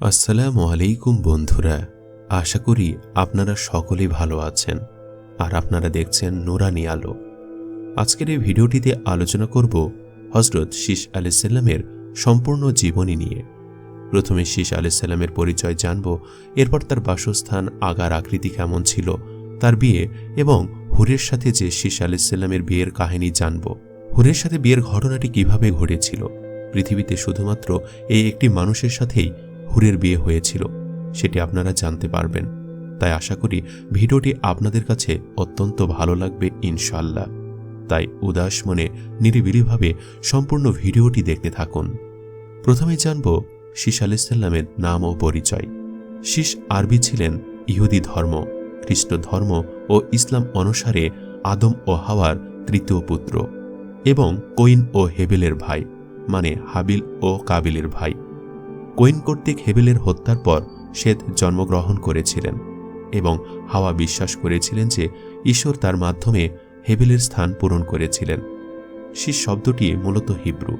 আসসালামু আলাইকুম বন্ধুরা, আশা করি আপনারা সকলেই ভালো আছেন আর আপনারা দেখছেন নুরানি আলো। আজকের এই ভিডিওটিতে আলোচনা করব হজরত শীষ আলাইসাল্লামের সম্পূর্ণ জীবনী নিয়ে। প্রথমে শীষ আলাইসাল্লামের পরিচয় জানব, এরপর তার বাসস্থান, আগার আকৃতি কেমন ছিল, তার বিয়ে এবং হুরের সাথে যে শীষ আলাইসাল্লামের বিয়ের কাহিনী জানব। হুরের সাথে বিয়ের ঘটনাটি কীভাবে ঘটেছিল? পৃথিবীতে শুধুমাত্র এই একটি মানুষের সাথেই হুরের বিয়ে হয়েছিল, সেটি আপনারা জানতে পারবেন। তাই আশা করি ভিডিওটি আপনাদের কাছে অত্যন্ত ভালো লাগবে ইনশাল্লাহ তাই উদাস মনে, নিরিবিলিভাবে সম্পূর্ণ ভিডিওটি দেখতে থাকুন। প্রথমে জানব শীষ আলাইসাল্লামের নাম ও পরিচয়। শীষ আরবি ছিলেন ইহুদি ধর্ম, খ্রিস্ট ধর্ম ও ইসলাম অনুসারে আদম ও হাওয়ার তৃতীয় পুত্র এবং কৈন ও হেবেলের ভাই মানে হাবিল ও কাবিলের ভাই। কোয়েন কর্তৃক হেবেলের হত্যার পর শ্বেত জন্মগ্রহণ করেছিলেন এবং হাওয়া বিশ্বাস করেছিলেন যে ঈশ্বর তার মাধ্যমে হেবেলের স্থান পূরণ করেছিলেন। শীষ শব্দটি মূলত হিব্রু।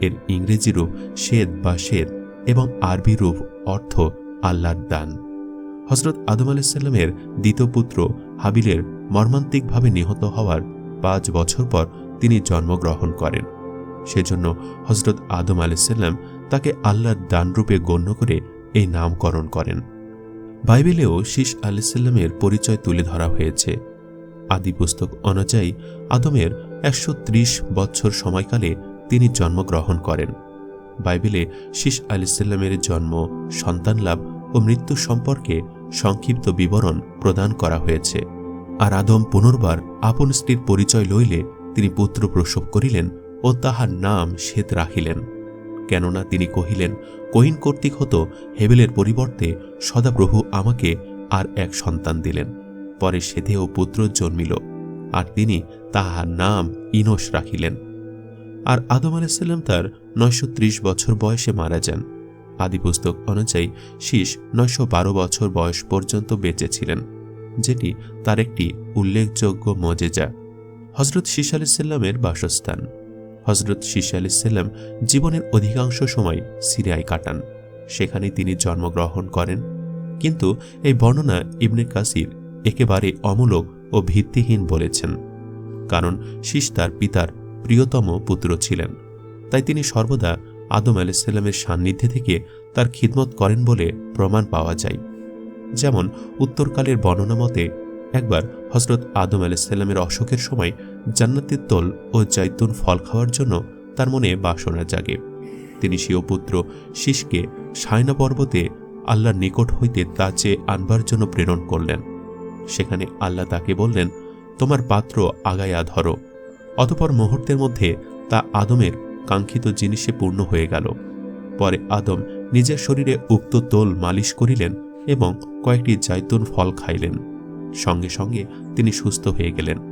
এর ইংরেজি রূপ শেদ বা শেদ এবং আরবি রূপ অর্থ আল্লাহর দান। হজরত আদম আলাইসাল্লামের দ্বিতীয় পুত্র হাবিলের মর্মান্তিকভাবে নিহত হওয়ার পাঁচ বছর পর তিনি জন্মগ্রহণ করেন। সেজন্য হজরত আদম আলাইসাল্লাম তাকে আল্লাহর দানরূপে গণ্য করে এই নামকরণ করেন। বাইবেলেও শীষ আলাইসাল্লামের পরিচয় তুলে ধরা হয়েছে। আদি পুস্তক অনুযায়ী আদমের একশো বছর সময়কালে তিনি জন্মগ্রহণ করেন। বাইবেলে শীষ আলাইসাল্লামের জন্ম, সন্তান লাভ ও মৃত্যু সম্পর্কে সংক্ষিপ্ত বিবরণ প্রদান করা হয়েছে। আর আদম পুনর্বার আপন স্ত্রীর পরিচয় লইলে তিনি পুত্র প্রসব করিলেন ও তাহার নাম শ্বেত রাখিলেন। কেননা তিনি কহিলেন, কহিন কর্তৃক হতো হেবেলের পরিবর্তে সদাপ্রভু আমাকে আর এক সন্তান দিলেন। পরে সেধেও পুত্র জন্মিল, আর তিনি তাহার নাম ইনস রাখিলেন। আর আদম আলাইসাল্লাম তার নয়শো ত্রিশ বছর বয়সে মারা যান। আদিপুস্তক অনুযায়ী শীষ নয়শো বারো বছর বয়স পর্যন্ত বেঁচেছিলেন যেটি তার একটি উল্লেখযোগ্য মজেজা। হজরত শীষ আলাইসাল্লামের বাসস্থান। হজরত শীষা আলাইসাল্লাম জীবনের অধিকাংশ সময় সিরিয়ায় কাটান। সেখানে তিনি জন্মগ্রহণ করেন। কিন্তু এই বর্ণনা ইবনে কাসির একেবারে অমূলক ও ভিত্তিহীন বলেছেন। কারণ শীষ তার পিতার প্রিয়তম পুত্র ছিলেন। তাই তিনি সর্বদা আদম আলাইসাল্লামের সান্নিধ্যে থেকে তার খিদমত করেন বলে প্রমাণ পাওয়া যায়। যেমন উত্তরকালের বর্ণনা মতে, একবার হজরত আদম আলাইসাল্লামের অশোকের সময় জান্নাতের তোল ও জৈতুন ফল খাওয়ার জন্য তার মনে বাসনা জাগে। তিনি পুত্র শিশকে সায়না পর্বতে আল্লাহর নিকট হইতে তা চেয়ে আনবার জন্য প্রেরণ করলেন। সেখানে আল্লাহ তাকে বললেন, তোমার পাত্র আগায়া ধরো। অতপর মুহূর্তের মধ্যে তা আদমের কাঙ্ক্ষিত জিনিসে পূর্ণ হয়ে গেল। পরে আদম নিজের শরীরে উক্ত তোল মালিশ করিলেন এবং কয়েকটি জাইতুন ফল খাইলেন। সঙ্গে সঙ্গে তিনি সুস্থ হয়ে গেলেন।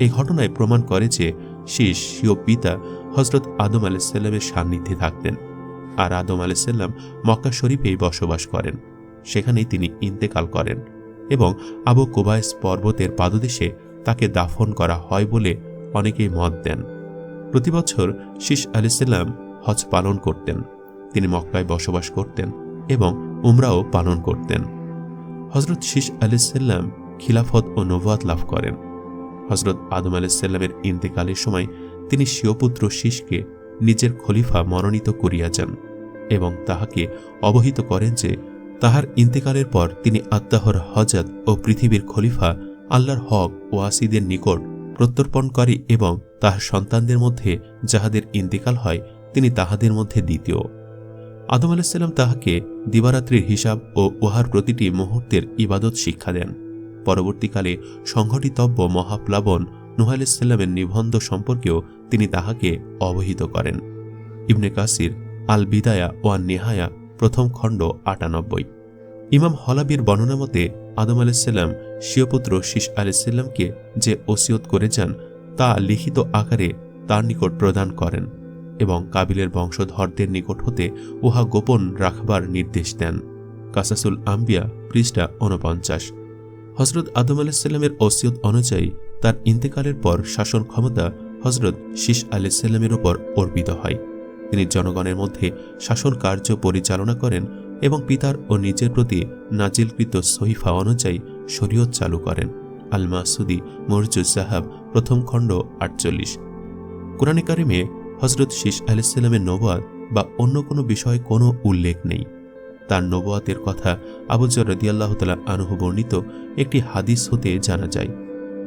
এই ঘটনায় প্রমাণ করে যে শীষ সিও পিতা হজরত আদম আলাইসাল্লামের সান্নিধ্যে থাকতেন আর আদম আলাইসাল্লাম মক্কা শরীফেই বসবাস করেন। সেখানেই তিনি ইন্তেকাল করেন এবং আবু কোবায়স পর্বতের পাদদেশে তাকে দাফন করা হয় বলে অনেকেই মত দেন। প্রতিবছর শীষ আলাইসাল্লাম হজ পালন করতেন। তিনি মক্কায় বসবাস করতেন এবং উমরাও পালন করতেন। হজরত শীষ আলাইসাল্লাম খিলাফত ও নবাদ লাভ করেন। হজরত আদম আলাইসাল্লামের ইন্তেকালের সময় তিনি শিওপুত্র শীষকে নিজের খলিফা মনোনীত করিয়া যান এবং তাহাকে অবহিত করেন যে তাহার ইন্তেকালের পর তিনি আত্মাহর হজাত ও পৃথিবীর খলিফা আল্লাহর হক ও আসিদের নিকট প্রত্যর্পণকারী এবং তাহার সন্তানদের মধ্যে যাহাদের ইন্তেকাল হয় তিনি তাহাদের মধ্যে দ্বিতীয়। আদম আলাইসাল্লাম তাহাকে দিবারাত্রির হিসাব ও উহার প্রতিটি মুহূর্তের ইবাদত শিক্ষা দেন। পরবর্তীকালে সংঘটিতব্য মহাপ্লাবন নুহ আলাইসাল্লামের নিবন্ধ সম্পর্কেও তিনি তাহাকে অবহিত করেন। ইবনে কাসির আল বিদায়া ওয়ান নেহায়া, প্রথম খণ্ড আটানব্বই। ইমাম হলাবির বর্ণনা মতে, আদম আলাইসাল্লাম শিয়পুত্র শীষ আলাইসাল্লামকে যে ওসিয়ত করে যান, তা লিখিত আকারে তার নিকট প্রদান করেন এবং কাবিলের বংশধরদের নিকট হতে উহা গোপন রাখবার নির্দেশ দেন। কাসাসুল আম্বিয়া, পৃষ্ঠা ঊনপঞ্চাশ। হজরত আদম আলাইসাল্লামের ওসিয়ত অনুযায়ী তার ইন্তেকালের পর শাসন ক্ষমতা হজরত শীষ আলাইসাল্লামের ওপর অর্পিত হয়। তিনি জনগণের মধ্যে শাসন কার্য পরিচালনা করেন এবং পিতার ও নিজের প্রতি নাজিলকৃত সহিফা অনুযায়ী শরীয়ত চালু করেন। আল মাসুদি মরজুজ সাহাব প্রথম খণ্ড, আটচল্লিশ। কোরআনে কারিমে হজরত শীষ আলাইসাল্লামের নবাদ বা অন্য কোনো বিষয়ে কোনো উল্লেখ নেই। তার নবাতের কথা আবুজর রদিয়াল্লাহ তালা আনুহ বর্ণিত একটি হাদিস হতে জানা যায়,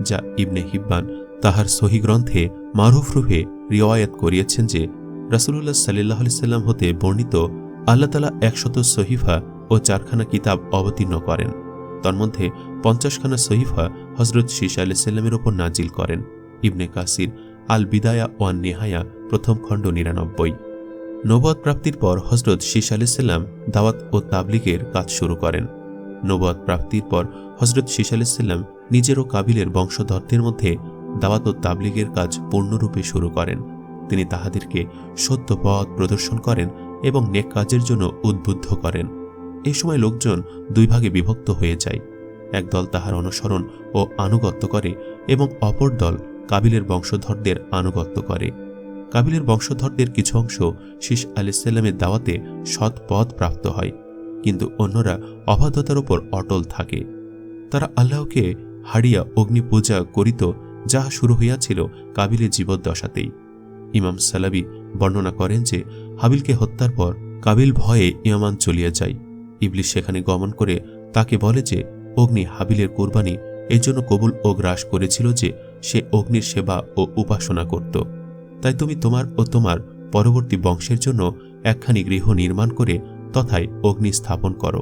যা ইবনে হিব্বান তাহার সহি গ্রন্থে মারুফ রিওয়ায়াত করিয়েছেন যে রাসুল্লাহ সাল্লাহ সাল্লাম হতে বর্ণিত আল্লাহ তালা একশত সহিফা ও চারখানা কিতাব অবতীর্ণ করেন। তন্মধ্যে পঞ্চাশখানা সহিফা হজরত শীষ আলাইসাল্লামের ওপর নাজিল করেন। ইবনে কাসির আল বিদায়া ওয়ান নেহায়া প্রথম খণ্ড নিরানব্বই। নবাদ প্রাপ্তির পর হজরত শীষ আলাইসাল্লাম দাওয়াত ও তাবলিগের কাজ শুরু করেন। নবাদ প্রাপ্তির পর হজরত শীষ আলাইসাল্লাম নিজের ও কাবিলের বংশধরদের মধ্যে দাওয়াত ও তাবলিগের কাজ পূর্ণরূপে শুরু করেন। তিনি তাহাদেরকে সত্য পথ প্রদর্শন করেন এবং নেক কাজের জন্য উদ্বুদ্ধ করেন। এই সময় লোকজন দুই ভাগে বিভক্ত হয়ে যায়। একদল তাহার অনুসরণ ও আনুগত্য করে এবং অপর দল কাবিলের বংশধরদের আনুগত্য করে। কাবিলের বংশধরদের কিছু অংশ শীষ আলিসাল্লামের দাওয়াতে সৎ পদ প্রাপ্ত হয়, কিন্তু অন্যরা অবাধ্যতার ওপর অটল থাকে। তারা আল্লাহকে হারিয়া অগ্নি পূজা করিত যাহা শুরু হইয়াছিল কাবিলের জীবদ্দশাতেই। ইমাম সালাবি বর্ণনা করেন যে, হাবিলকে হত্যার পর কাবিল ভয়ে ইয়ামান চলিয়া যায়। ইবলিশ সেখানে গমন করে তাকে বলে যে, অগ্নি হাবিলের কোরবানি এই জন্য কবুল ও গ্রাস করেছিল যে সে অগ্নির সেবা ও উপাসনা করত। তাই তুমি তোমার ও তোমার পরবর্তী বংশের জন্য একখানি গৃহ নির্মাণ করে তথায় অগ্নি স্থাপন করো।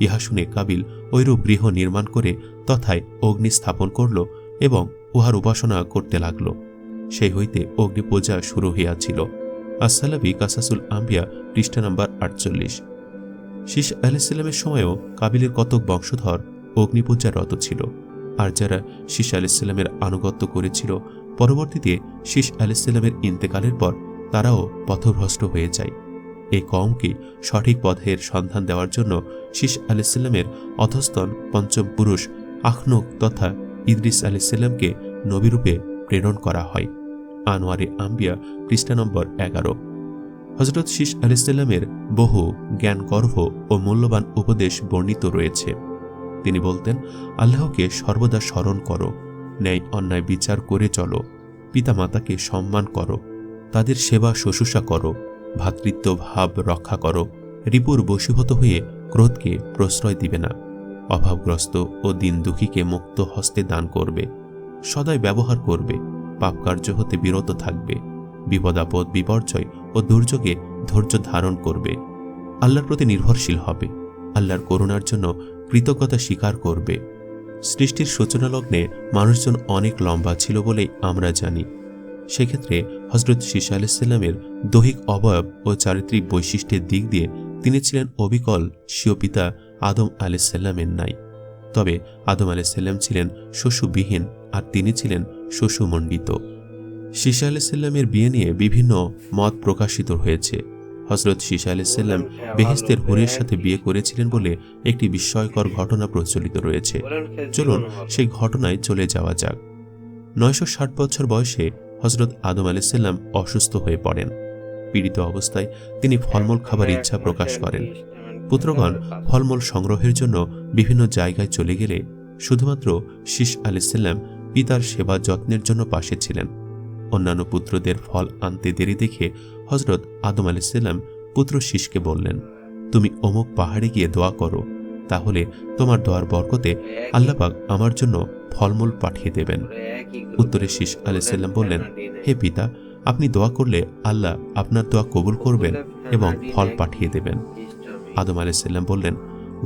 ইহা শুনে কাবিল ঐরূপ গৃহ নির্মাণ করে তথায় অগ্নি স্থাপন করল এবং উহার উপাসনা করতে লাগল। সেই হইতে অগ্নি পূজা শুরু হইয়াছিল। আসসালাবি কাসাসুল আম্বিয়া, পৃষ্ঠা নাম্বার আটচল্লিশ। শীষ আলাইসাল্লামের সময়ও কাবিলের কতক বংশধর অগ্নিপূজার রত ছিল, আর যারা শীষ আলাইসাল্লামের আনুগত্য করেছিল পরবর্তীতে শীষ আলাইসাল্লামের ইন্তেকালের পর তারাও পথভ্রষ্ট হয়ে যায়। এই কমকে সঠিক পথের সন্ধান দেওয়ার জন্য শীষ আলাইসাল্লামের অধস্তন পঞ্চম পুরুষ আখনুক তথা ইদ্রিস আলাইসাল্লামকে নবীরূপে প্রেরণ করা হয়। আনোয়ারে আম্বিয়া, পৃষ্ঠা নম্বর এগারো। হজরত শীষ আলাইসাল্লামের বহু জ্ঞানগর্ভ ও মূল্যবান উপদেশ বর্ণিত রয়েছে। তিনি বলতেন, আল্লাহকে সর্বদা স্মরণ করো। ন্যায় অন্যায় বিচার করে চলো। পিতামাতাকে সম্মান করো। তাদের সেবা শুশ্রূষা করো। ভাতৃত্ব ভাব রক্ষা করো। রিপুর বশীভূত হয়ে ক্রোধকে প্রশ্রয় দিবে না। অভাবগ্রস্ত ও দিন দুঃখীকে মুক্ত হস্তে দান করবে। সদাই ব্যবহার করবে। পাপকার্য হতে বিরত থাকবে। বিপদাপদ, বিপর্যয় ও দুর্যোগে ধৈর্য ধারণ করবে। আল্লাহর প্রতি নির্ভরশীল হবে। আল্লাহর করুণার জন্য কৃতজ্ঞতা স্বীকার করবে। সৃষ্টির সূচনা লগ্নে মানুষজন অনেক লম্বা ছিল বলেই আমরা জানি। সেক্ষেত্রে হজরত শীষা আলাইসাল্লামের দৈহিক অবয়ব ও চারিত্রিক বৈশিষ্ট্যের দিক দিয়ে তিনি ছিলেন অবিকল স্বীয় পিতা আদম আলাইসাল্লামের নাই। তবে আদম আলাইসাল্লাম ছিলেন শশুবিহীন আর তিনি ছিলেন শশুমণ্ডিত শীষা আলাইসাল্লামের বিয়ে নিয়ে বিভিন্ন মত প্রকাশিত হয়েছে। হজরত শীষা আলাইসাল্লাম বেহেস্তের হুরের সাথে বিয়ে করেছিলেন বলে একটি বিস্ময়কর ঘটনা প্রচলিত রয়েছে। চলুন সেই ঘটনায় চলে যাওয়া যাক। নয়শো ষাট বছর বয়সে হজরত আদম আলাইসাল্লাম অসুস্থ হয়ে পড়েন। পীড়িত অবস্থায় তিনি ফলমূল খাবার ইচ্ছা প্রকাশ করেন। পুত্রগণ ফলমূল সংগ্রহের জন্য বিভিন্ন জায়গায় চলে গেলে শুধুমাত্র শীষ আলাইসাল্লাম পিতার সেবা যত্নের জন্য পাশে ছিলেন। অন্যান্য পুত্রদের ফল আনতে দেরি দেখে হজরত আদম আলাইসাল্লাম পুত্র শীষকে বললেন, তুমি অমুক পাহাড়ে গিয়ে দোয়া করো, তাহলে তোমার দোয়ার বরকতে আল্লাপাক আমার জন্য ফলমূল পাঠিয়ে দেবেন। উত্তরে শীষ আলাইসাল্লাম বললেন, হে পিতা, আপনি দোয়া করলে আল্লাহ আপনার দোয়া কবুল করবেন এবং ফল পাঠিয়ে দেবেন। আদম আলাইসাল্লাম বললেন,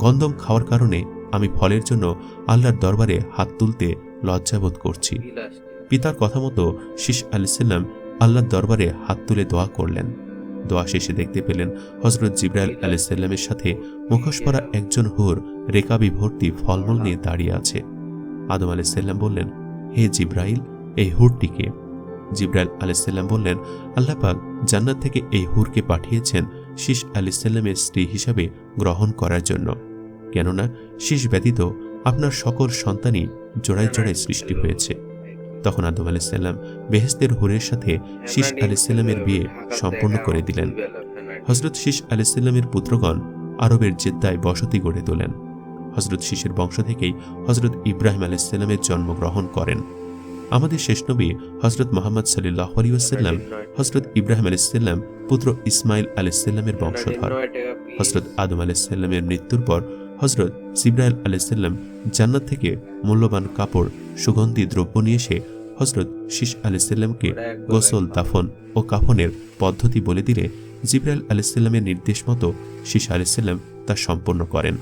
গন্ধম খাওয়ার কারণে আমি ফলের জন্য আল্লাহর দরবারে হাত তুলতে লজ্জাবোধ করছি। পিতার কথা মতো শীষ আলাইসাল্লাম আল্লাহর দরবারে হাত তুলে দোয়া করলেন। দোয়া শেষে দেখতে পেলেন হজরত জিব্রাইল আলাইসাল্লামের সাথে মুখোশ পরা একজন হুর রেকাবি ভর্তি ফলমূল নিয়ে দাঁড়িয়ে আছে। আদম আলাইসাল্লাম বললেন, হে জিব্রাইল, এই হুরটিকে জিব্রাইল আলাইসাল্লাম বললেন আল্লাপাক জান্নাত থেকে এই হুরকে পাঠিয়েছেন শীষ আলাইসাল্লামের স্ত্রী হিসাবে গ্রহণ করার জন্য। কেননা শীষ ব্যতীত আপনার সকল সন্তানই জোড়ায় জোড়ায় সৃষ্টি হয়েছে। তখন আদম আলাইসাল্লাম বেহেস্তের হুরের সাথে শীষ আলাইসাল্লামের বিয়ে সম্পন্ন করে দিলেন। হজরত শীষ আলাইসাল্লামের পুত্রগণ আরবের জেদ্দায় বসতি গড়ে তোলেন। হজরত শিশের বংশ থেকেই হজরত ইব্রাহিম আলাইসাল্লামের জন্মগ্রহণ করেন। আমাদের শেষ নবী হজরত মোহাম্মদ সাল্লাহ আলিউসাল্লাম হজরত ইব্রাহিম আলাইসাল্লাম পুত্র ইসমাইল আলাইসাল্লামের বংশধর। হজরত আদম আলাইসাল্লামের মৃত্যুর পর হজরত সিব্রাইল আলাইসাল্লাম জান্নাত থেকে মূল্যবান কাপড় সুগন্ধি দ্রব্য নিয়ে এসে হজরত শীষ আলাইসাল্লামকে গোসল দাফন ও কাফনের পদ্ধতি বলে দিলে জিব্রাইল আলাইসাল্লামের নির্দেশ মতো শীষ আলাইসাল্লাম তা সম্পন্ন করেন।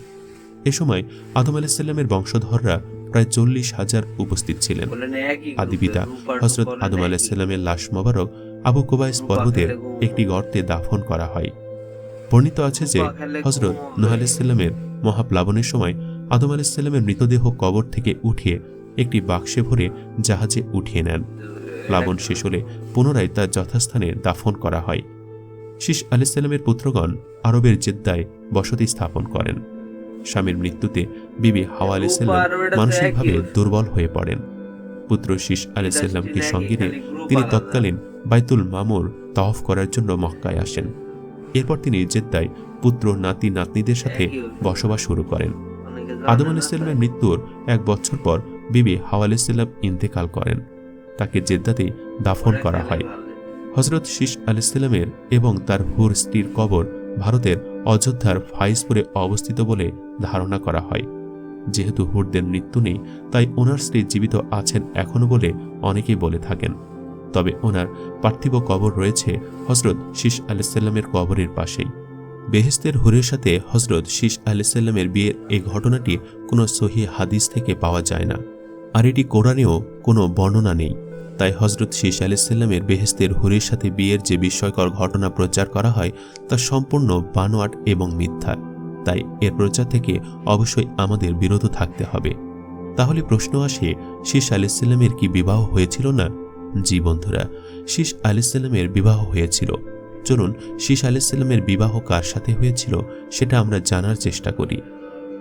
এ সময় আদম আলাইসাল্লামের বংশধররা প্রায় চল্লিশ হাজার উপস্থিত ছিলেন। আদিপিতা হজরত আদম আলাইসাল্লামের লাশ মোবারক আবু কুবাইস পর্বতের একটি গর্তে দাফন করা হয়। বর্ণিত আছে যে হজরত নুহ আলাইসাল্লামের মহাপ্লাবনের সময় আদম আলাইসাল্লামের মৃতদেহ কবর থেকে উঠিয়ে একটি বাক্সে ভরে জাহাজে উঠিয়ে নেন। প্লাবন শেষ হলে পুনরায় তার যথাস্থানে দাফন করা হয়। শীষ আলাইসাল্লামের পুত্রগণ আরবের জেদ্দায় বসতি স্থাপন করেন। স্বামীর মৃত্যুতে বিবি হাওয়া আলাইসাল্লাম মানসিকভাবে দুর্বল হয়ে পড়েন। পুত্র শীষ আলাইসাল্লামকে সঙ্গে নিয়ে তিনি তৎকালীন বাইতুল মামুর তওয়াফ করার জন্য মক্কায় আসেন। এরপর তিনি জেদ্দায় পুত্র নাতি নাতনিদের সাথে বসবাস শুরু করেন। আদম আলাইসাল্লামের মৃত্যুর এক বছর পর বিবি হাওয়া আলাইসাল্লাম ইন্তেকাল করেন। তাকে জেদ্দাতে দাফন করা হয়। হজরত শীষ আলাইসাল্লামের এবং তার হুর স্ত্রীর কবর ভারতের অযোধ্যার ফাইজপুরে অবস্থিত বলে ধারণা করা হয়। যেহেতু হুরদের মৃত্যু নেই, তাই ওনার স্ত্রী জীবিত আছেন এখনও বলে অনেকেই বলে থাকেন। তবে ওনার পার্থিব কবর রয়েছে হজরত শীষ আলাইসাল্লামের কবরের পাশেই। বেহেস্তের হুরের সাথে হজরত শীষ আলাইসাল্লামের বিয়ের এই ঘটনাটি কোনো সহি হাদিস থেকে পাওয়া যায় না। আর এটি কোরআনেও কোনো বর্ণনা নেই। তাই হজরত শীষ আলাইসাল্লামের বেহেস্তের হুরের সাথে বিয়ের যে বিস্ময়কর ঘটনা প্রচার করা হয়, তা সম্পূর্ণ বানোয়াট এবং মিথ্যা। তাই এর প্রচার থেকে অবশ্যই আমাদের বিরত থাকতে হবে। তাহলে প্রশ্ন আসে শীষ আলাইসাল্লামের কি বিবাহ হয়েছিল না? জি বন্ধুরা শীষ আলাইসাল্লামের বিবাহ হয়েছিল। চলুন শীষ আলাইসাল্লামের বিবাহ কার সাথে হয়েছিল সেটা আমরা জানার চেষ্টা করি।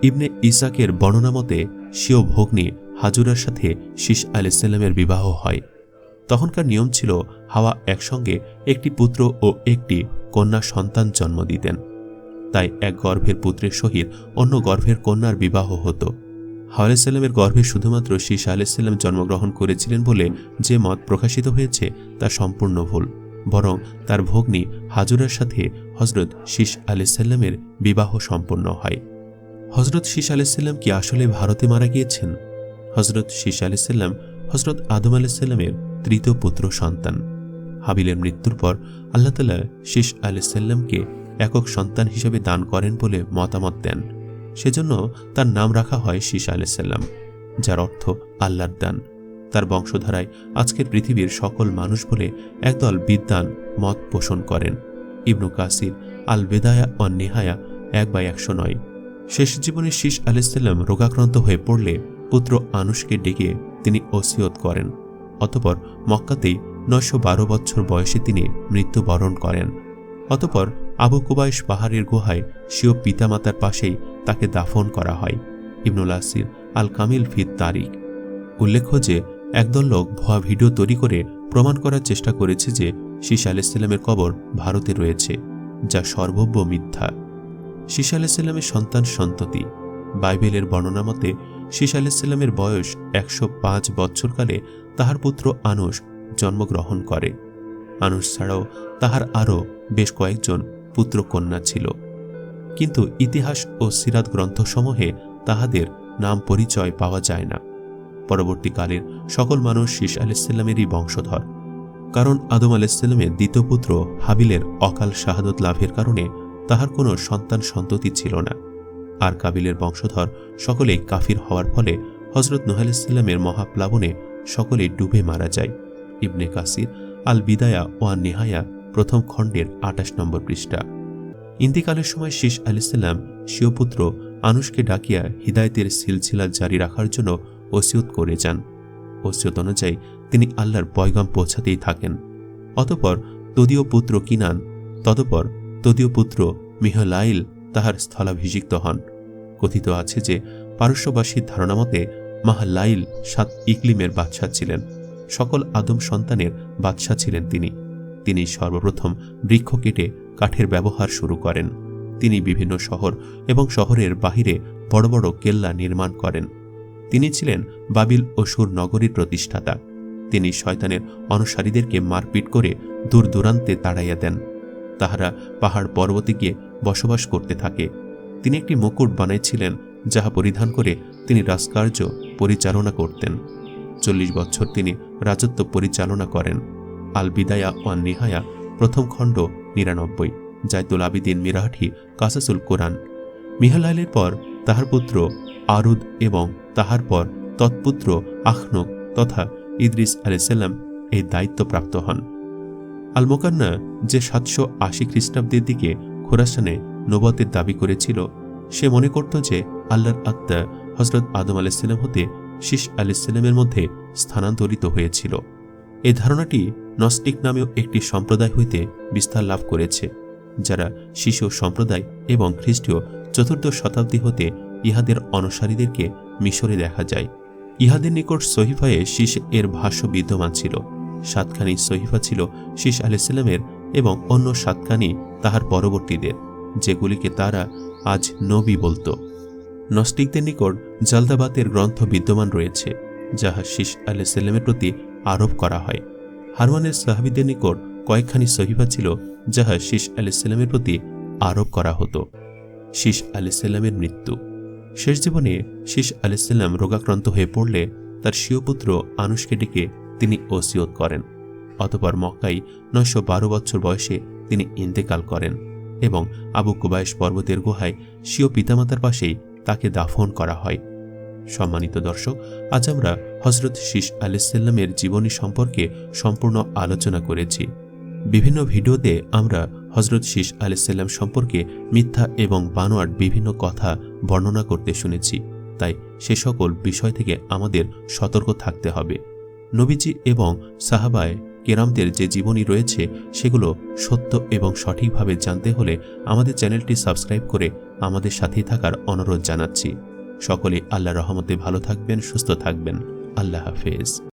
ইবনে ইসাকের বর্ণনা মতে, স্বীয় ভগ্নী হাজুরার সাথে শীষ আলাইসাল্লামের বিবাহ হয়। তখনকার নিয়ম ছিল হাওয়া একসঙ্গে একটি পুত্র ও একটি কন্যা সন্তান জন্ম দিতেন। তাই এক গর্ভের পুত্রের সহিত অন্য গর্ভের কন্যার বিবাহ হতো। হাওয়ালাইসাল্লামের গর্ভে শুধুমাত্র শীষ আলাইসাল্লাম জন্মগ্রহণ করেছিলেন বলে যে মত প্রকাশিত হয়েছে তা সম্পূর্ণ ভুল। বরং তার ভগ্নী হাজুরার সাথে হজরত শীষ আলাইসাল্লামের বিবাহ সম্পন্ন হয়। হজরত শীষ আলাইসাল্লাম কি আসলে ভারতে মারা গিয়েছেন? হজরত শীষ আলাইসাল্লাম হজরত আদম আলাইসাল্লামের তৃতীয় পুত্র সন্তান। হাবিলের মৃত্যুর পর আল্লাহ তালা শীষ আলাইসাল্লামকে একক সন্তান হিসেবে দান করেন বলে মতামত দেন। সেজন্য তার নাম রাখা হয় শীষ আলাইসাল্লাম যার অর্থ আল্লাহর দান। তার বংশধারায় আজকের পৃথিবীর সকল মানুষ বলে একদল বিদ্বান মত পোষণ করেন। ইবনু কাসির আল বেদায়া ও নেহায়া এক বাই একশো নয়। শেষ জীবনে শীষ আলাইসাল্লাম রোগাক্রান্ত হয়ে পড়লে পুত্র আনুষকে ডেকে তিনি ওসিয়ত করেন, অতপর মক্কাতেই নয়শো বারো বছর বয়সে তিনি মৃত্যুবরণ করেন। অতপর আবু কুবাইশ পাহাড়ের গুহায় স্বীয় পিতামাতার পাশেই তাকে দাফন করা হয়। ইবনুল আসির আল কামিল ফিদ তারিক উল্লেখ্য যে, একদল লোক ভুয়া ভিডিও তৈরি করে প্রমাণ করার চেষ্টা করেছে যে শীষ আলাইসাল্লামের কবর ভারতে রয়েছে, যা সর্বব্য মিথ্যা। শীষ আলাইসাল্লামের সন্তান সন্ততি। বাইবেলের বর্ণনা মতে শীষ আলাইসাল্লামের বয়স একশো পাঁচ বৎসরকালে তাহার পুত্র আনুষ জন্মগ্রহণ করে। আনুষ ছাড়াও তাহার আরও বেশ কয়েকজন পুত্র কন্যা ছিল। কিন্তু ইতিহাস ও সিরাত গ্রন্থসমূহে তাহাদের নাম পরিচয় পাওয়া যায় না। পরবর্তীকালের সকল মানুষ শীষ আলাইসাল্লামেরই বংশধর। কারণ আদম আলাইসাল্লামের দ্বিতীয় পুত্র হাবিলের অকাল শাহাদত লাভের কারণে তাহার কোনো সন্তান সন্ততি ছিল না। আর কাবিলের বংশধর সকলেই কাফির হওয়ার ফলে হজরত নুহ আলাইসাল্লামের মহাপ্লাবনে সকলে ডুবে মারা যায়। ইবনে কাসির আল বিদায়া ও আল নেহায়া প্রথম খণ্ডের আটাশ নম্বর পৃষ্ঠা। ইন্তিকালের সময় শীষ আলিসাল্লাম শিওপুত্র আনুষকে ডাকিয়া হিদায়তের সিলসিলা জারি রাখার জন্য ওসিয়ত করে যান। ওসিয়ত অনুযায়ী তিনি আল্লাহর পয়গাম পৌঁছাতেই থাকেন। অতপর তদীয় পুত্র কিনান ততপর তদীয় পুত্র মিহলাইল তাহার স্থলাভিষিক্ত হন। কথিত আছে যে, পারস্যবাসীর ধারণা মতে মাহালাইল সাত ইকলিমের বাদশাহ ছিলেন। সকল আদম সন্তানের বাদশাহ ছিলেন তিনি। তিনি সর্বপ্রথম বৃক্ষ কেটে কাঠের ব্যবহার শুরু করেন। তিনি বিভিন্ন শহর এবং শহরের বাহিরে বড় বড় কেল্লা নির্মাণ করেন। তিনি ছিলেন বাবিল ও সুর নগরীর প্রতিষ্ঠাতা। তিনি শয়তানের অনুসারীদেরকে মারপিট করে দূর দূরান্তে তাড়াইয়া দেন। তাহারা পাহাড় পর্বতে গিয়ে বসবাস করতে থাকে। তিনি একটি মুকুট বানাইছিলেন, যাহা পরিধান করে তিনি রাজকার্য পরিচালনা করতেন। চল্লিশ বছর তিনি রাজত্ব পরিচালনা করেন। আল বিদায়া ও নিহায়া প্রথম খণ্ড নিরানব্বই জায়তুল আবিদিন মিরাঠি কাসাসুল কোরআন। মিহালাইলের পর তাহার পুত্র আরুদ এবং তাহার পর তৎপুত্র আখনক তথা ইদ্রিস আলাইসাল্লাম এই দায়িত্বপ্রাপ্ত হন। আল মোকান্না যে সাতশো আশি খ্রিস্টাব্দের দিকে খোরাসানে নবতের দাবি করেছিল, সে মনে করত যে আল্লাহর আত্মা হজরত আদম আলাইসাল্লাম হতে শীষ আলাইসাল্লামের মধ্যে স্থানান্তরিত হয়েছিল। এই ধারণাটি নস্টিক নামেও একটি সম্প্রদায় হইতে বিস্তার লাভ করেছে, যারা শিশু সম্প্রদায় এবং খ্রিস্টীয় চতুর্দশ শতাব্দী হতে ইহাদের অনুসারীদেরকে মিশরে দেখা যায়। ইহাদের নিকট সহিফায়ে শীষ এর ভাষ্য বিদ্যমান ছিল। সাতখানি সহিফা ছিল শীষ আলাইসাল্লামের এবং অন্য সাতখানি তাহার পরবর্তীদের, যেগুলিকে তারা আজ নবী বলতো। নস্টিকদের নিকট জালদাবাতের গ্রন্থ বিদ্যমান রয়েছে, যাহা শীষ আলাইসাল্লামের প্রতি আরোপ করা হয়। হারমানের সাহাবিদের নিকট কয়েকখানি সহিফা ছিল, যাহা শীষ আলাইসাল্লামের প্রতি আরোপ করা হতো। শীষ আলাইসাল্লামের মৃত্যু। শেষ জীবনে শীষ আলাইসাল্লাম রোগাক্রান্ত হয়ে পড়লে তার স্বীয়পুত্র আনুষকে ডেকে তিনি ওসিয়ত করেন। অতপর মক্কাই নয়শো বারো বছর বয়সে তিনি ইন্তেকাল করেন এবং আবু কুবায়েশ পর্বতের গুহায় স্বীয় পিতামাতার পাশেই তাকে দাফন করা হয়। সম্মানিত দর্শক, আজ আমরা হজরত শীষ আলাইসাল্লামের জীবনী সম্পর্কে সম্পূর্ণ আলোচনা করেছি। বিভিন্ন ভিডিওতে আমরা হজরত শীষ আলাইসাল্লাম সম্পর্কে মিথ্যা এবং বানোয়াট বিভিন্ন কথা বর্ণনা করতে শুনেছি। তাই সে সকল বিষয় থেকে আমাদের সতর্ক থাকতে হবে। নবীজি এবং সাহাবায় কেরামদের যে জীবনী রয়েছে, সেগুলো সত্য এবং সঠিকভাবে জানতে হলে আমাদের চ্যানেলটি সাবস্ক্রাইব করে আমাদের সাথেই থাকার অনুরোধ জানাচ্ছি। সকলে আল্লাহ রহমতে ভালো থাকবেন, সুস্থ থাকবেন। আল্লাহ হাফেজ।